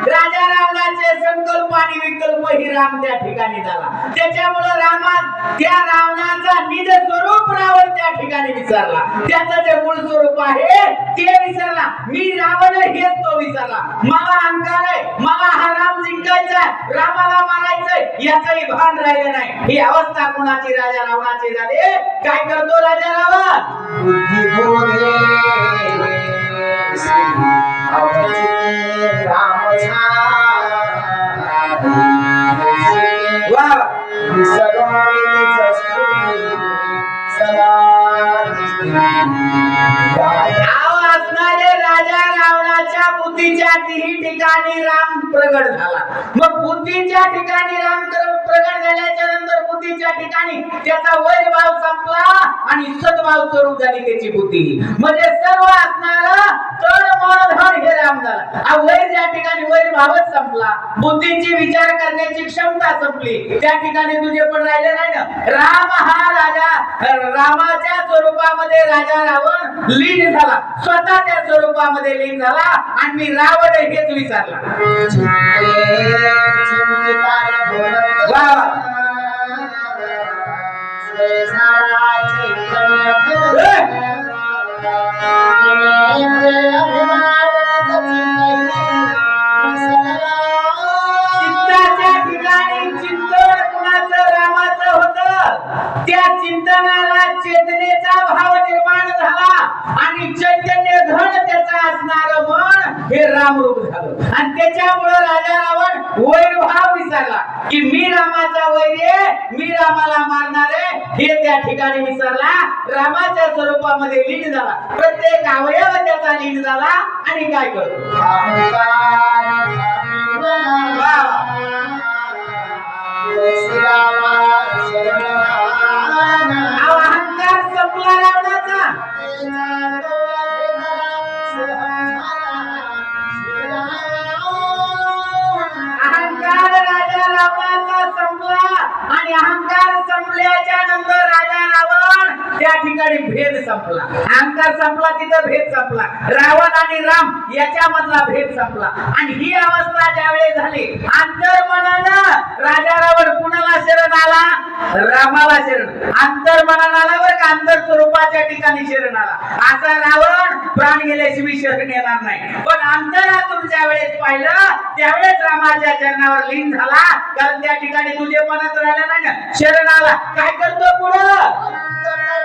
राजा रावणाचे संकल्प आणि विकल्प ही राम त्या ठिकाणी झाला. त्याच्यामुळे रामात त्या रावणाचा निज स्वरूप रावण त्या ठिकाणी विसरला. त्याचं जे मूळ स्वरूप आहे ते विसरला. मी रावण हेच तो विसरला. मला अंकार आहे मला हा राम जिंकायचा रामाला मारायचंय याचंही भान राहिलं नाही. ही अवस्था कुणाची? राजा रावणाची झाली. काय करतो राजा रावण? राजा रावणाच्या बुद्धीच्या तिही ठिकाणी राम प्रगट झाला. मग बुद्धीच्या ठिकाणी राम प्र- प्रगट झाल्याच्यानंतर बुद्धीच्या ठिकाणी त्याचा वैरभाव संपला आणि सद्भाव स्वरूप झाली त्याची बुद्धी. म्हणजे सर्व असणारा तण मन धन हे राम झाला हा वैर ज्या वैरभावच संपला. बुद्धीची विचार करण्याची क्षमता संपली. त्या ठिकाणी तुझे पण राहिले नाही ना? राम हा राजा. रामाच्या स्वरूपामध्ये राजा रावण लीन झाला. स्वतः त्या स्वरूपामध्ये लीन झाला आणि मी रावण हेच विचारला. वा. चिंतनाला चेतनेचा भाव निर्माण झाला आणि चैतन्य घन त्याचा असणार मन हे रामरूप झालं. आणि त्याच्यामुळं राजा रावण वैरभाव विसरला. की मी रामाचा वैर आहे मी रामाला मारणार आहे हे त्या ठिकाणी विसरला. रामाच्या स्वरूपामध्ये लीन झाला. प्रत्येक अवयव त्याचा लीन झाला आणि काय करतो अहंकार राजा रावणाचा संपला आणि अहंकार संपल्याच्या नंतर राजा रावण त्या ठिकाणी भेद संपला. अहंकार संपला तिथं भेद संपला. रावण आणि राम याच्यामधला भेद संपला. आणि ही अवस्था ज्यावेळी झाली अंतर्मनानं राजा रावण कुणाला शरण आला? रामाला शरण. अंतर्मनाला अंतर स्वरूपाच्या ठिकाणी शरण आला असा रावण प्राण गेल्याशिवाय शरण येणार नाही. पण अंतरातून ज्या वेळेस पाहिलं त्यावेळेस रामाच्या चरणावर लीन झाला. कारण त्या ठिकाणी तुझे मनात राहिलं नाही ना. शरण आला काय करतो पुढं?